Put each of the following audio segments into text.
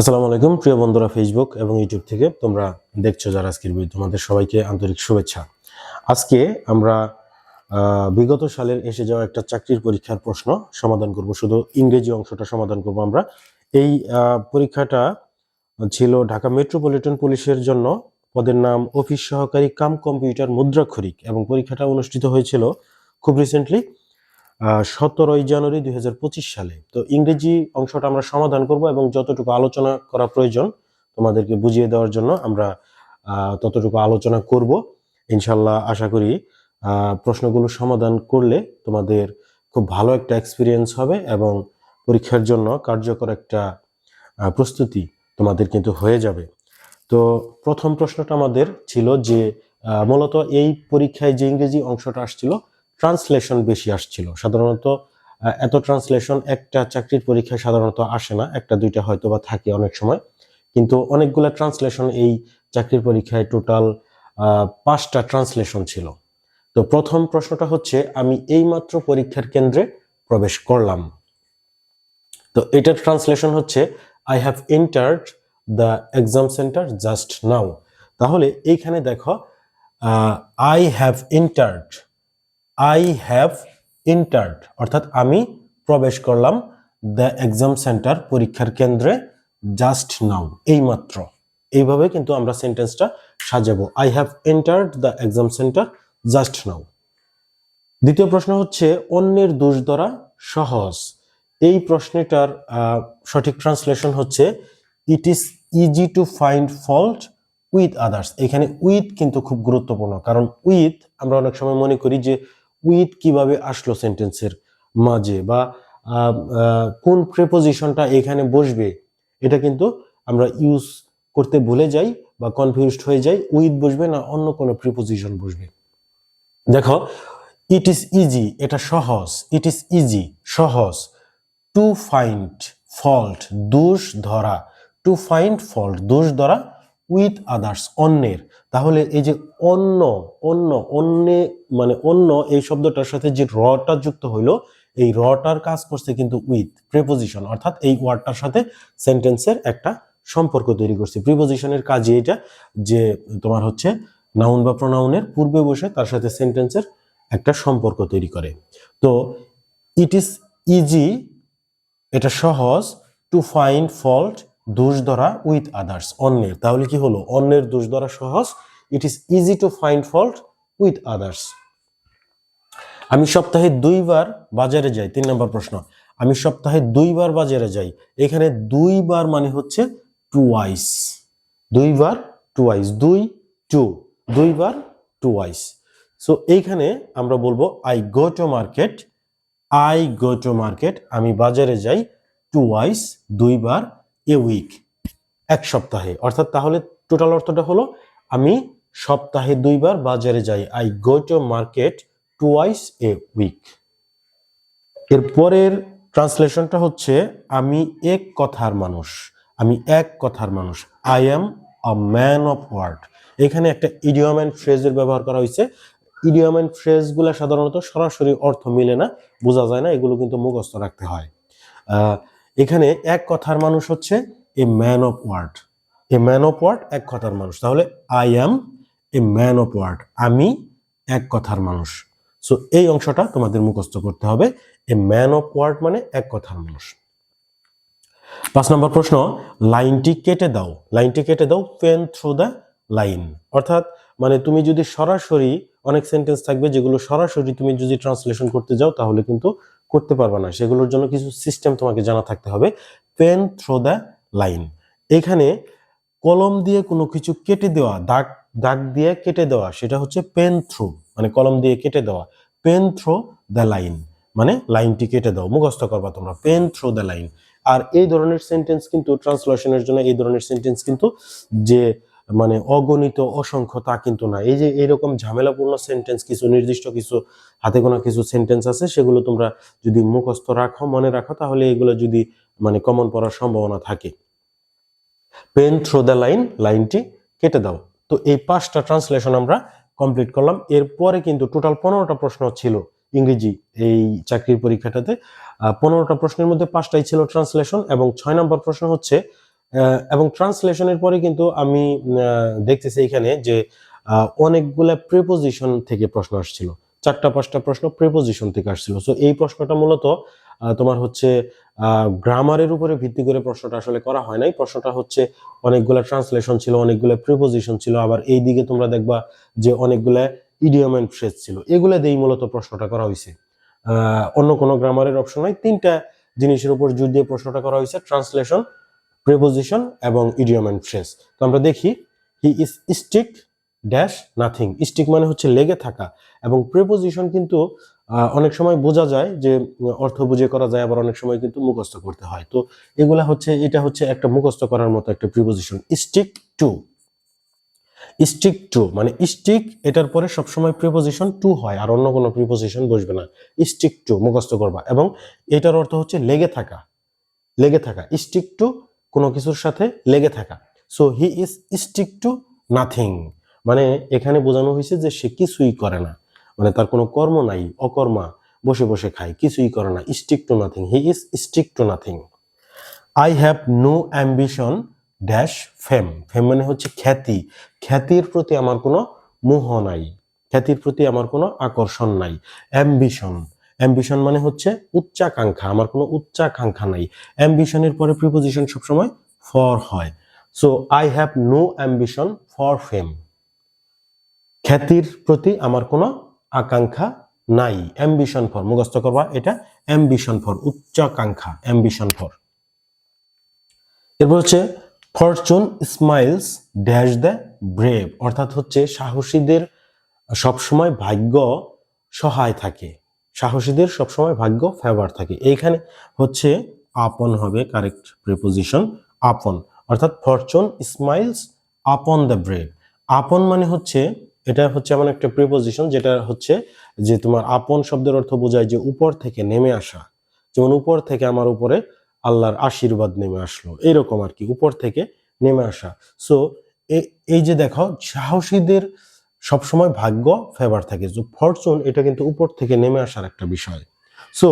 আসসালামু আলাইকুম, প্রিয় বন্ধুরা ফেসবুক এবং ইউটিউব থেকে তোমরা দেখছ যারা আজকের ভিডিও তোমাদের সবাইকে আন্তরিক শুভেচ্ছা। আজকে আমরা বিগত সালের এসে যাওয়া একটা চাকরির পরীক্ষার প্রশ্ন সমাধান করব। শুধু ইংরেজি অংশটা সমাধান করব আমরা। এই পরীক্ষাটা ছিল ঢাকা মেট্রোপলিটন পুলিশের জন্য। পদের নাম অফিস সহকারী কাম কম্পিউটার মুদ্রাক্ষরিক এবং পরীক্ষাটা অনুষ্ঠিত হয়েছিল খুব রিসেন্টলি সতেরোই জানুয়ারি দুই হাজার পঁচিশ সালে। তো ইংরেজি অংশটা আমরা সমাধান করব এবং যতটুকু আলোচনা করা প্রয়োজন তোমাদেরকে বুঝিয়ে দেওয়ার জন্য আমরা ততটুকু আলোচনা করব। ইনশাল্লাহ আশা করি প্রশ্নগুলো সমাধান করলে তোমাদের খুব ভালো একটা এক্সপিরিয়েন্স হবে এবং পরীক্ষার জন্য কার্যকর একটা প্রস্তুতি তোমাদের কিন্তু হয়ে যাবে। তো প্রথম প্রশ্নটা আমাদের ছিল যে মূলত এই পরীক্ষায় যে ইংরেজি অংশটা আসছিল ট্রান্সলেশন বেশি আসছিল। সাধারণত এত ট্রান্সলেশন একটা চাকরির পরীক্ষায় সাধারণত আসে না, একটা দুইটা হয়তো বা থাকে অনেক সময়। কিন্তু অনেকগুলা ট্রান্সলেশন এই চাকরির পরীক্ষায় টোটাল পাঁচটা ট্রান্সলেশন ছিল। তো প্রথম প্রশ্নটা হচ্ছে, আমি এইমাত্র পরীক্ষার কেন্দ্রে প্রবেশ করলাম। তো এটার ট্রান্সলেশন হচ্ছে I have entered the exam centre just now তাহলে এইখানে দেখো I have entered I have entered অর্থাৎ আমি প্রবেশ করলাম দ্য এক্সাম সেন্টার পরীক্ষার কেন্দ্রে জাস্ট নাও এইমাত্র। এইভাবে কিন্তু আমরা সেন্টেন্সটা সাজাবো। I have entered the exam centre just now দ্বিতীয় প্রশ্ন হচ্ছে, অন্যের দোষ ধরা সহজ। এই প্রশ্নটার সঠিক ট্রান্সলেশন হচ্ছে it is easy to find fault with others এখানে উইথ কিন্তু খুব গুরুত্বপূর্ণ, কারণ উইথ আমরা অনেক সময় মনে করি যে উইথ কীভাবে আসলো সেন্টেন্সের মাঝে বা কোন প্রেপোজিশনটা এখানে বসবে, এটা কিন্তু আমরা ইউজ করতে ভুলে যাই বা কনফিউজড হয়ে যাই উইথ বসবে না অন্য কোনো প্রিপোজিশন বসবে। দেখো ইট ইজ ইজি এটা সহজ ইট ইজ ইজি সহজ। টু ফাইন্ড ফল্ট দোষ ধরা। টু ফাইন্ড ফল্ট দোষ ধরা উইথ আদার্স, অন্যের। তাহলে এই যে অন্য অন্য, অন্যে মানে অন্য এই শব্দটার সাথে যে রটা যুক্ত হইল, এই রটার কাজ করছে কিন্তু উইথ, প্রেপোজিশন। অর্থাৎ এই ওয়ার্ডটার সাথে সেন্টেন্সের একটা সম্পর্ক তৈরি করছে। প্রিপোজিশনের কাজে এটা যে তোমার হচ্ছে নাউন বা প্রনাউনের পূর্বে বসে তার সাথে সেন্টেন্সের একটা সম্পর্ক তৈরি করে। তো ইট ইজ ইজি, এটা সহজ, টু ফাইন্ড ফল্ট দোষ ধরা উইথ আদার্স অন্যের। তাহলে কি হলো? অন্যের দোষ ধরা সহজ। It is easy to find fault with others আমি সপ্তাহে দুইবার বাজারে যাই, তিন নম্বর প্রশ্ন। আমি সপ্তাহে দুইবার বাজারে যাই, এখানে দুইবার মানে হচ্ছে টুয়াইস দুইবার টুয়াইস দুই টু দুইবার টুয়াইস সো এইখানে আমরা বলব I go to market I go to market আমি বাজারে যাই টুয়াইস দুইবার এ উইক এক সপ্তাহে। অর্থাৎ তাহলে টোটাল অর্থটা হলো, আমি সপ্তাহে দুইবার বাজারে যাই। I go to market twice a week এর পরের ট্রান্সলেশনটা হচ্ছে, আমি এক কথার মানুষ। আমি এক কথার মানুষ। I am a man of word এখানে একটা ইডিয়ম অ্যান্ড ফ্রেজের ব্যবহার করা হয়েছে। ইডিয়ম অ্যান্ড ফ্রেজগুলো সাধারণত সরাসরি অর্থ মিলে না, বোঝা যায় না, এগুলো কিন্তু মুখস্থ রাখতে হয়। এখানে এক কথার মানুষ হচ্ছে a man of word a man of word এক কথার মানুষ। তাহলে I am a man of word আমি এক কথার মানুষ। সো এই অংশটা তোমাদের মুখস্থ করতে হবে। এ ম্যান অফ ওয়ার্ড মানে এক কথার মানুষ। পাঁচ নম্বর প্রশ্ন, লাইনটি কেটে দাও। লাইনটি কেটে দাও পেন থ্রু দ্য লাইন অর্থাৎ মানে তুমি যদি সরাসরি, অনেক সেন্টেন্স থাকবে যেগুলো সরাসরি তুমি যদি ট্রান্সলেশন করতে যাও, তাহলে কিন্তু করতে পারবে না। সেগুলোর জন্য কিছু সিস্টেম তোমাকে জানা থাকতে হবে। পেন থ্রো দ্য লাইন এখানে কলম দিয়ে কোনো কিছু কেটে দেওয়া, দাগ দাগ দিয়ে কেটে দেওয়া, সেটা হচ্ছে পেন থ্রু মানে কলম দিয়ে কেটে দেওয়া। পেন থ্রো দ্য লাইন মানে লাইনটি কেটে দাও, মুখস্থ করবা তোমরা। পেন থ্রো দ্য লাইন আর এই ধরনের সেন্টেন্স কিন্তু ট্রান্সলেশনের জন্য, এই ধরনের সেন্টেন্স কিন্তু যে মানে অগণিত অসংখ্য তা কিন্তু না। এই যে এরকম ঝামেলাপূর্ণ সেন্টেন্স কিছু নির্দিষ্ট কিছু হাতে গোনা কিছু সেন্টেন্স আছে, সেগুলো তোমরা যদি মুখস্থ রাখো, মনে রাখো, তাহলে এগুলো যদি মানে কমন পড়ার সম্ভাবনা থাকে। পেন থ্রো দ্য লাইন লাইনটি কেটে দাও। তো এই পাঁচটা ট্রান্সলেশন আমরা কমপ্লিট করলাম। এরপরে কিন্তু টোটাল পনেরোটা প্রশ্ন ছিল ইংরেজি এই চাকরির পরীক্ষাটাতে। পনেরোটা প্রশ্নের মধ্যে পাঁচটাই ছিল ট্রান্সলেশন এবং ছয় নম্বর প্রশ্ন হচ্ছে এবং ট্রান্সলেশনের পরে কিন্তু আমি দেখতেছি এখানে যে অনেকগুলা প্রিপোজিশন থেকে প্রশ্ন আসছিল। চারটা পাঁচটা প্রশ্ন প্রিপোজিশন থেকে আসছিল। সো এই প্রশ্নটা মূলত তোমার হচ্ছে গ্রামারের উপরে ভিত্তি করে প্রশ্নটা আসলে করা হয় নাই। প্রশ্নটা হচ্ছে অনেকগুলা ট্রান্সলেশন ছিল, অনেকগুলা প্রিপোজিশন ছিল। আবার এই দিকে তোমরা দেখবা যে অনেকগুলা ইডিয়ম এন্ড ফ্রেজ ছিল। এগুলা দিয়েই মূলত প্রশ্নটা করা হয়েছে অন্য কোনো গ্রামারের অপশন নাই। তিনটা জিনিসের উপর জোর দিয়ে প্রশ্নটা করা হয়েছে ট্রান্সলেশন প্রিপোজিশন এবং ইডিয়ম এন্ড ফ্রেজ তো আমরা দেখি he is stick dash nothing stick মানে হচ্ছে লেগে থাকা। এবং প্রিপোজিশন কিন্তু অনেক সময় বোঝা যায় যে, অর্থ বুঝে করা যায়, আবার অনেক সময় কিন্তু মুখস্থ করতে হয়। তো এগুলা হচ্ছে, এটা হচ্ছে একটা মুখস্থ করার মতো একটা preposition stick to stick to মানে স্টিক এটার পরে সবসময় প্রিপোজিশন টু হয়, আর অন্য কোনো প্রিপোজিশন বসবে না। স্টিক টু মুখস্থ করবা। এবং এটার অর্থ হচ্ছে লেগে থাকা। লেগে থাকা। স্টিক টু কোনো কিছুর সাথে লেগে থাকা। So he is stick to nothing মানে এখানে বোঝানো হয়েছে যে সে কিছুই করে না। মানে তার কোনো কর্ম নাই, অকর্মা, বসে বসে খায়, কিছুই করে না stick to nothing he is stick to nothing I have no ambition dash fame fame মানে হচ্ছে খ্যাতি। খ্যাতির প্রতি আমার কোনো মোহ নাই। খ্যাতির প্রতি আমার কোনো আকর্ষণ নাই। অ্যাম্বিশন অ্যাম্বিশন মানে হচ্ছে উচ্চাকাঙ্ক্ষা। আমার কোনো উচ্চাকাঙ্ক্ষা নাই। অ্যাম্বিশনের পরে প্রিপোজিশন সবসময় ফর হয়। So I have no ambition for fame খ্যাতির প্রতি আমার কোনো আকাঙ্ক্ষা নাই। অ্যাম্বিশন ফর মুখস্থ করবা, এটা অ্যাম্বিশন ফর উচ্চাকাঙ্ক্ষা অ্যাম্বিশন ফর এরপর হচ্ছে fortune smiles dash the brave অর্থাৎ হচ্ছে সাহসীদের সবসময় ভাগ্য সহায় থাকে। সাহসীদের সবসময় ভাগ্য ফেভার থাকে। এইখানে হচ্ছে আপন হবে কারেক্ট প্রিপোজিশন আপন। অর্থাৎ fortune smiles upon the brave upon মানে হচ্ছে, এটা হচ্ছে এমন একটা প্রিপোজিশন যেটা হচ্ছে যে তোমার আপন শব্দের অর্থ বোঝায় যে উপর থেকে নেমে আসা। যেমন উপর থেকে আমার উপরে আল্লাহর আশীর্বাদ নেমে আসলো। এরকম আর কি, উপর থেকে নেমে আসা। সো এই যে দেখো, সাহসীদের সবসময় ভাগ্য ফেভার থাকে। যে ফরচুন এটা কিন্তু উপর থেকে নেমে আসার একটা বিষয়। সো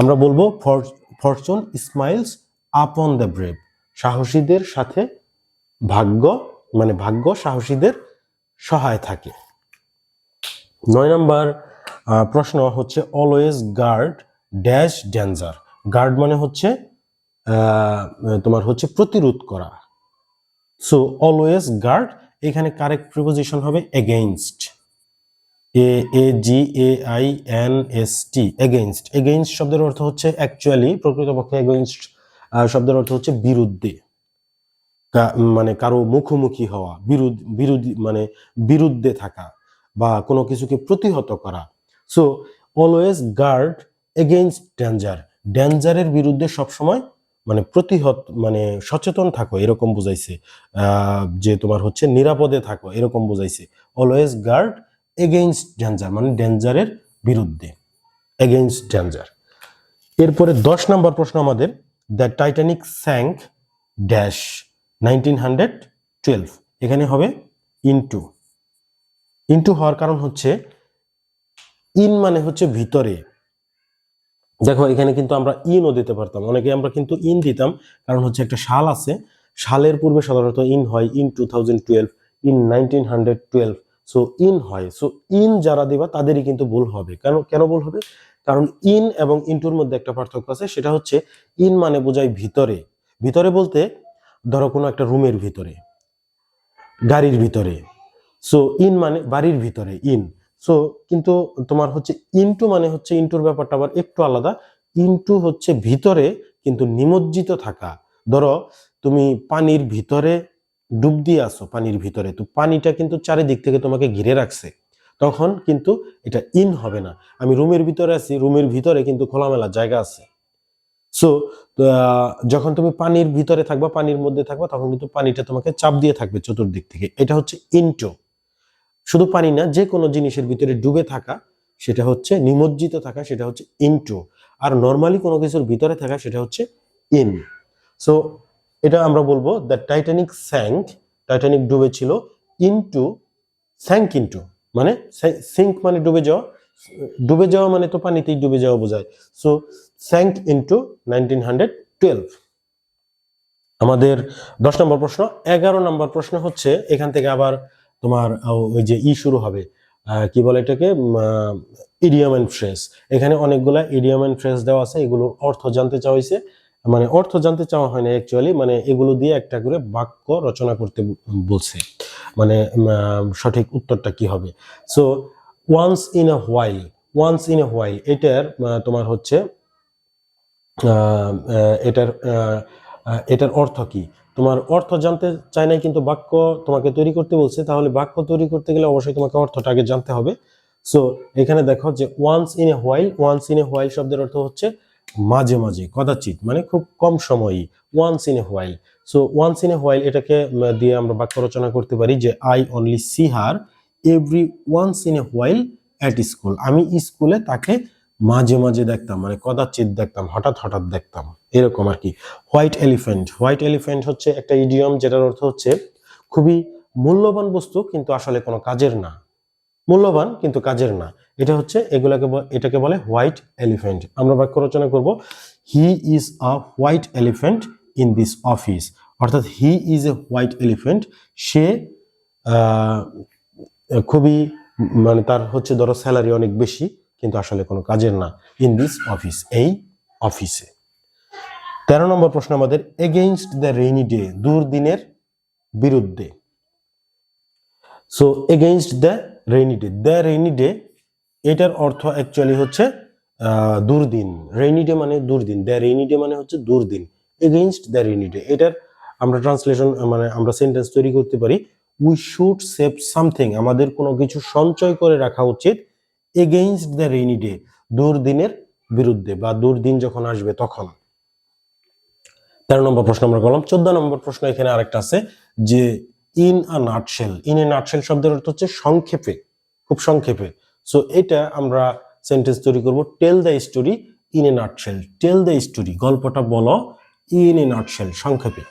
আমরা বলব fortune smiles upon the brave সাহসীদের সাথে ভাগ্য মানে ভাগ্য সাহসীদের সহায় থাকে। নয় নম্বর প্রশ্ন হচ্ছে always guard dash danger guard মানে হচ্ছে তোমার হচ্ছে প্রতিরোধ করা। সো অলওয়েজ গার্ড এখানে কারেক্ট প্রিপোজিশন হবে against A A G A I N S T against against শব্দের অর্থ হচ্ছে অ্যাকচুয়ালি প্রকৃতপক্ষে এগেইনস্ট শব্দের অর্থ হচ্ছে বিরুদ্ধে। মানে কারও মুখোমুখি হওয়া বিরোধ বিরোধী মানে বিরুদ্ধে থাকা বা কোনো কিছুকে প্রতিহত করা। So always guard against danger ডেঞ্জারের বিরুদ্ধে সবসময় মানে প্রতিহত মানে সচেতন থাকো, এরকম বুঝাইছে। যে তোমার হচ্ছে নিরাপদে থাকো, এরকম বুঝাইছে। অলওয়েজ গার্ড এগেইনস্ট ডেঞ্জার মানে ডেঞ্জারের বিরুদ্ধে। এগেইনস্ট ডেঞ্জার এরপরে দশ নম্বর প্রশ্ন আমাদের the Titanic sank dash nineteen hundred twelve এখানে হবে ইনটু ইনটু হওয়ার কারণ হচ্ছে ইন মানে হচ্ছে ভিতরে। দেখো, এখানে কিন্তু আমরা ইনও দিতে পারতাম। অনেকে আমরা কিন্তু ইন দিতাম, কারণ হচ্ছে একটা সাল আছে। সালের পূর্বে সাধারণত ইন হয় in two thousand twelve in nineteen hundred twelve so in হয়। সো ইন যারা দিবা, তাদেরই কিন্তু ভুল হবে। কেন কেন ভুল হবে? কারণ ইন এবং ইনটুর মধ্যে একটা পার্থক্য আছে, সেটা হচ্ছে ইন মানে বোঝায় ভিতরে। ভিতরে বলতে, ধরো কোনো একটা রুমের ভিতরে, গাড়ির ভিতরে। সো ইন মানে বাড়ির ভিতরে ইন সো কিন্তু তোমার হচ্ছে ইনটু মানে হচ্ছে ইনটুর ব্যাপারটা আবার একটু আলাদা। ইনটু হচ্ছে ভিতরে কিন্তু নিমজ্জিত থাকা। ধরো, তুমি পানির ভিতরে ডুব দিয়ে আসো, পানির ভিতরে। তো পানিটা কিন্তু চারিদিক থেকে তোমাকে ঘিরে রাখছে। তখন কিন্তু এটা ইন হবে না। আমি রুমের ভিতরে আছি, রুমের ভিতরে কিন্তু খোলামেলা জায়গা আছে। সো যখন তুমি পানির ভিতরে থাকবা, পানির মধ্যে থাকবা, তখন কিন্তু পানিটা তোমাকে চাপ দিয়ে থাকবে চতুর্দিক থেকে। এটা হচ্ছে ইনটো শুধু পানি না, যে কোনো জিনিসের ভিতরে ডুবে থাকা, সেটা হচ্ছে নিমজ্জিত থাকা, সেটা হচ্ছে ইনটু আর নর্মালি কোনো কিছুর ভিতরে থাকা, সেটা হচ্ছে ইন সো এটা আমরা বলব দ্য টাইটানিক স্যাঙ্ক টাইটানিক ডুবে ডুবেছিল ইনটু স্যাঙ্ক ইনটু মানে সিঙ্ক মানে ডুবে যাওয়া ডুবে যাওয়া মানে তো পানিতেই ডুবে যাওয়া বোঝায়। So sank into nineteen hundred twelve আমাদের দশ নম্বর প্রশ্ন, এগারো নম্বর প্রশ্ন হচ্ছে, এখান থেকে আবার তোমার ওই যে ই শুরু হবে কি বলে এটাকে? ইডিয়াম অ্যান্ড ফ্রেস এখানে অনেকগুলা ইডিয়াম অ্যান্ড ফ্রেস দেওয়া আছে, এগুলোর অর্থ জানতে চাওয়া হয়েছে। মানে অর্থ জানতে চাওয়া হয় না অ্যাকচুয়ালি মানে এগুলো দিয়ে একটা করে বাক্য রচনা করতে বলছে। মানে সঠিক উত্তরটা কি হবে? So once in a while once in a while এটার তোমার হচ্ছে এটার এটার অর্থ কি? তোমার অর্থ জানতে চাই নাই কিন্তু বাক্য তোমাকে তৈরি করতে বলছে, তাহলে বাক্য তৈরি করতে গেলে অবশ্যই তোমাকে অর্থটা আগে জানতে হবে। সো এখানে দেখো যে once in a while once in a while শব্দের অর্থ হচ্ছে মাঝে মাঝে, কদাচিৎ মানে খুব কম সময়ই once in a while so once in a while এটাকে দিয়ে আমরা বাক্য রচনা করতে পারি যে I only see her every once in a while at school আমি স্কুলে তাকে মাঝে মাঝে দেখতাম মানে কদাচিৎ দেখতাম, হঠাৎ হঠাৎ দেখতাম। এরকম আর কি। হোয়াইট এলিফ্যান্ট হোয়াইট এলিফ্যান্ট হচ্ছে একটা ইডিয়ম যেটার অর্থ হচ্ছে খুবই মূল্যবান বস্তু কিন্তু আসলে কোনো কাজের না। মূল্যবান কিন্তু কাজের না। এটা হচ্ছে এগুলাকে এটাকে বলে হোয়াইট এলিফ্যান্ট আমরা বাক্য রচনা করব he is a white elephant in this office অর্থাৎ he is a white elephant সে খুবই মানে তার হচ্ছে ধরো স্যালারি অনেক বেশি। কিন্তু আসলে কোনো কাজের না ইন দিস অফিস এই অফিসে তেরো নম্বর প্রশ্ন আমাদের এগেইনস্ট দ্য রেইনি ডে দুর্দিনের বিরুদ্ধে। So against the rainy day the rainy day এটার অর্থ অ্যাকচুয়ালি হচ্ছে দুর্দিন। রেইনি ডে মানে দুর্দিন দ্য রেইনি ডে মানে হচ্ছে দুর্দিন। এগেইনস্ট দ্য রেইনি ডে এটার আমরা ট্রান্সলেশন মানে আমরা সেন্টেন্স তৈরি করতে পারি উই শুড সেভ সামথিং আমাদের কোনো কিছু সঞ্চয় করে রাখা উচিত এগেইনস্ট দ্য রেইনি ডে দুর্দিনের বিরুদ্ধে বা দুর্দিন যখন আসবে তখন। তেরো নম্বর প্রশ্ন আমরা করলাম। চোদ্দ নম্বর প্রশ্ন এখানে আরেকটা আছে যে in a nutshell in a nutshell শব্দের অর্থ হচ্ছে সংক্ষেপে, খুব সংক্ষেপে। সো এটা আমরা সেন্টেন্স তৈরি করব tell the story in a nutshell tell the story গল্পটা বলো ইন এ নাটশেল সংক্ষেপে।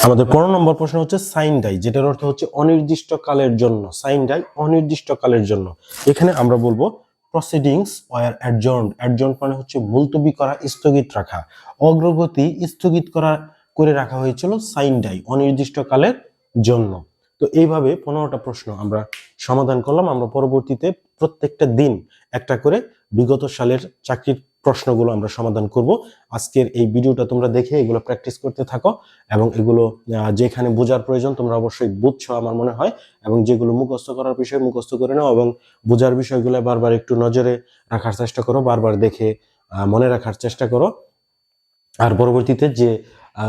আমাদের পনেরো নম্বর প্রশ্ন হচ্ছে সাইন ডাই, যেটার অর্থ হচ্ছে অনির্দিষ্ট কালের জন্য। সাইন ডাই অনির্দিষ্ট কালের জন্য। এখানে আমরা বলব প্রসিডিংস ওয়ার অ্যাডজর্ন অ্যাডজর্ন মানে হচ্ছে মুলতবি করা, স্থগিত রাখা। অগ্রগতি স্থগিত করা, করে রাখা হয়েছিল সাইন ডাই অনির্দিষ্ট কালের জন্য। তো এইভাবে পনেরোটা প্রশ্ন আমরা সমাধান করলাম। আমরা পরবর্তীতে প্রত্যেকটা দিন একটা করে বিগত সালের চাকরির প্রশ্নগুলো আমরা সমাধান করব। আজকের এই ভিডিওটা তোমরা দেখে এগুলো প্র্যাকটিস করতে থাকো এবং এগুলো যেখানে বোঝার প্রয়োজন তোমরা অবশ্যই বুঝছ আমার মনে হয় এবং যেগুলো মুখস্থ করার বিষয় মুখস্থ করে নাও এবং বোঝার বিষয়গুলো বারবার একটু নজরে রাখার চেষ্টা করো, বারবার দেখে মনে রাখার চেষ্টা করো। আর পরবর্তীতে যে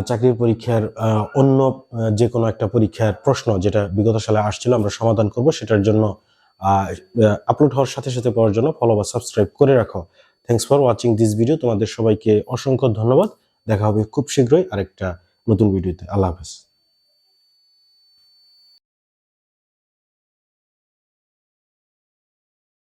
চাকরির পরীক্ষার অন্য যে কোনো একটা পরীক্ষার প্রশ্ন যেটা বিগত সালে আসছিল আমরা সমাধান করব সেটার জন্য আপলোড হওয়ার সাথে সাথে পাওয়ার জন্য ফলো বা সাবস্ক্রাইব করে রাখো। Thanks for watching this video তোমাদের সবাইকে অসংখ্য ধন্যবাদ। দেখা হবে খুব শীঘ্রই আরেকটা নতুন ভিডিওতে আল্লাহ হাফেজ।